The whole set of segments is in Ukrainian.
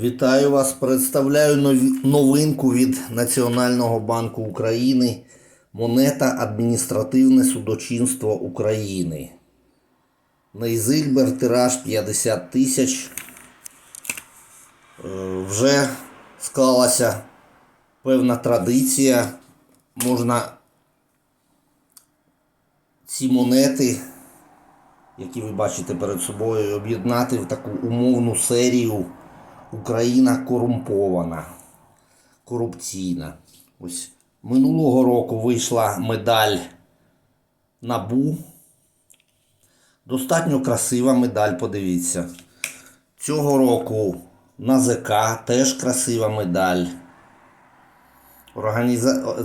Вітаю вас! Представляю новинку від Національного банку України. Монета Адміністративне судочинство України. Нейзильбер тираж 50 тисяч. Е, Вже склалася певна традиція. Можна ці монети, які ви бачите перед собою, об'єднати в таку умовну серію Україна корумпована, корупційна. Ось минулого року вийшла медаль Набу. Достатньо красива медаль, подивіться. Цього року НАЗК теж красива медаль.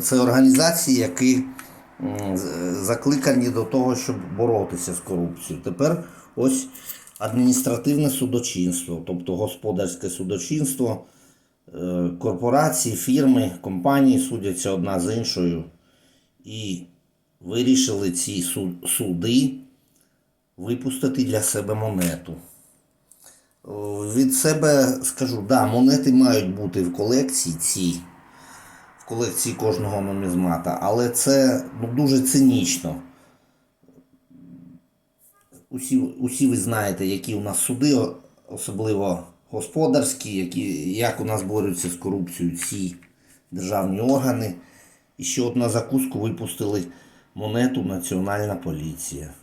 Це організації, які закликані до того, щоб боротися з корупцією. Тепер ось адміністративне судочинство, тобто господарське судочинство, е, корпорації, фірми, компанії судяться одна з іншою і вирішили ці суди випустити для себе монету. Від себе скажу, да, монети мають бути в колекції ці, в колекції кожного нумізмата, але це ну, дуже цинічно. Усі, усі ви знаєте, які у нас суди, особливо господарські, які, як у нас борються з корупцією ці державні органи. І ще от на закуску випустили монету Національна поліція.